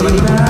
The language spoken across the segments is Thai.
realidad.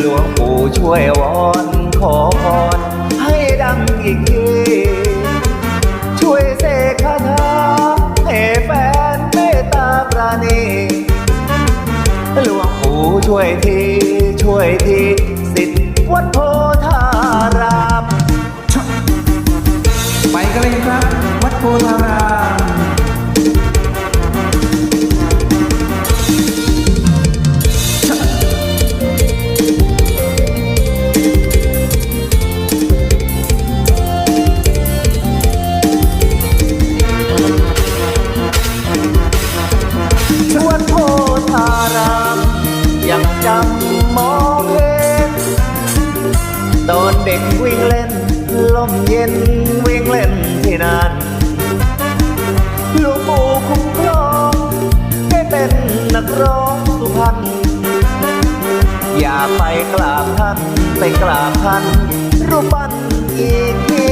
หลวงปู่ช่วยวอนขอพรให้ดังอีกที ช่วยเสกคาถาให้แฟนเมตตาปราณี หลวงปู่ช่วยที ช่วยที จำมองเห็นตอนเด็กวิ่งเล่น ลมเย็นวิ่งเล่นที่นานลวงปู่คุ้มครองได้เป็นนักร้องสุพรรณอย่าไปกราบท่านไปกราบท่านรูปปั้นอีกที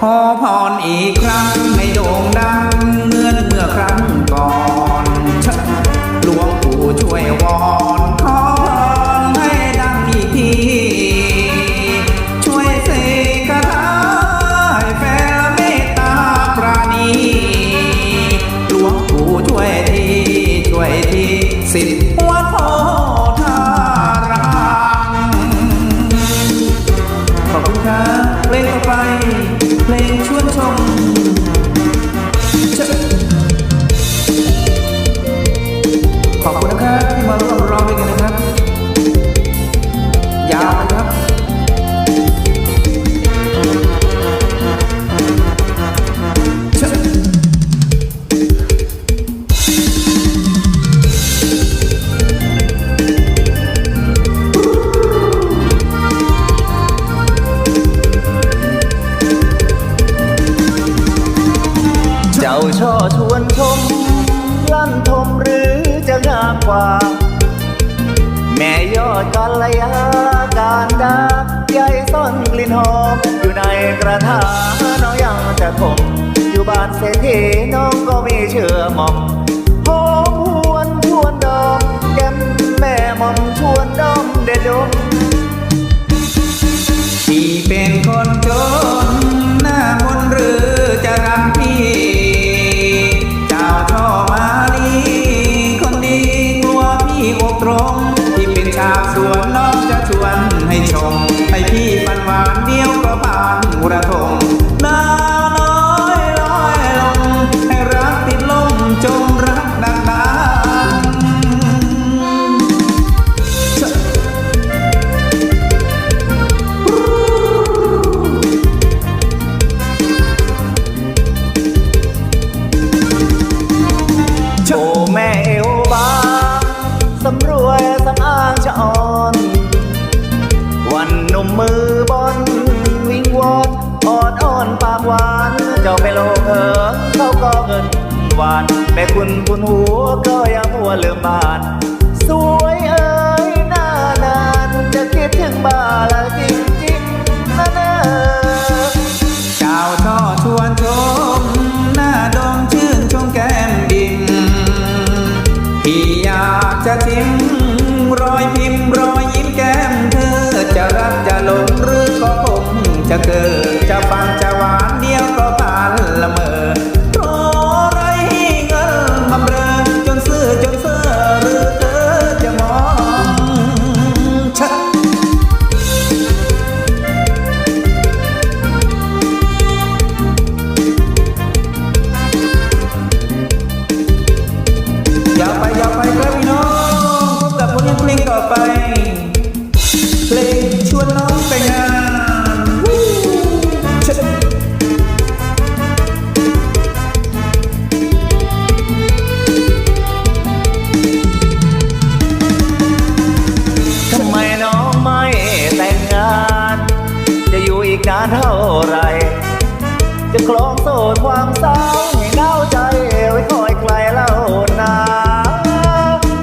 ขอพรอีกครั้งให้โด่งดังเหมือนเมื่อครั้ง ช่วยวอนขอให้ดังอีกที ช่วยเสกคาแฝงเมตตาปราณีหลวงปู่ช่วยทีช่วยทีสิทธิ์หัวทอ ว่า แม่ยอดกันระยะการดาใยซ่อนกลิ่นหอม อยู่ในกระทาน้อยยังจะคมอยู่บ้านเศรษฐีน้องก็มีเชื่อมอม แม่เอวบางสำรวยสำอางจะอ่อน วันนุ่มมือบอลวิ่งวอดออดอ่อนปากหวาน เจ้าไปโลเออเขาก็เงินหวานแม่คุณคุณหัวก็ยังหัวลืมบาน สวยเอ้ยน้านานจะคิดถึงบ้าละจริงจริงนะเนอาก คลองโสดความเศร้าให้เน่าใจไว้คอยใครเล่านา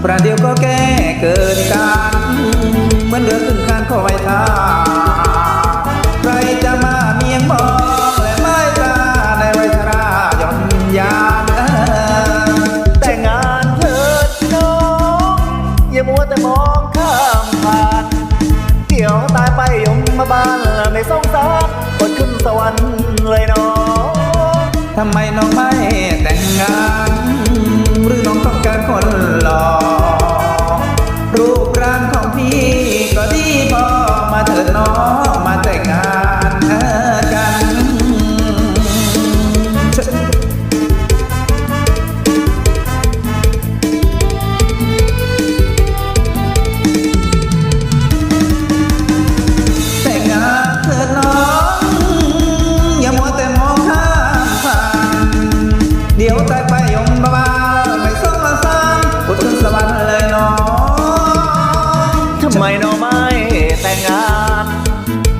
ประเดี๋ยวก็แก้เกิน ทำไมน้องไม่ ดี๋ยวตายไปยมบ้าไม่สมมาสามพุทธสวรรค์เลยน้องทำไมน้องไม่แต่งงาน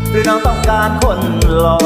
หรือน้องต้องการคนหล่อ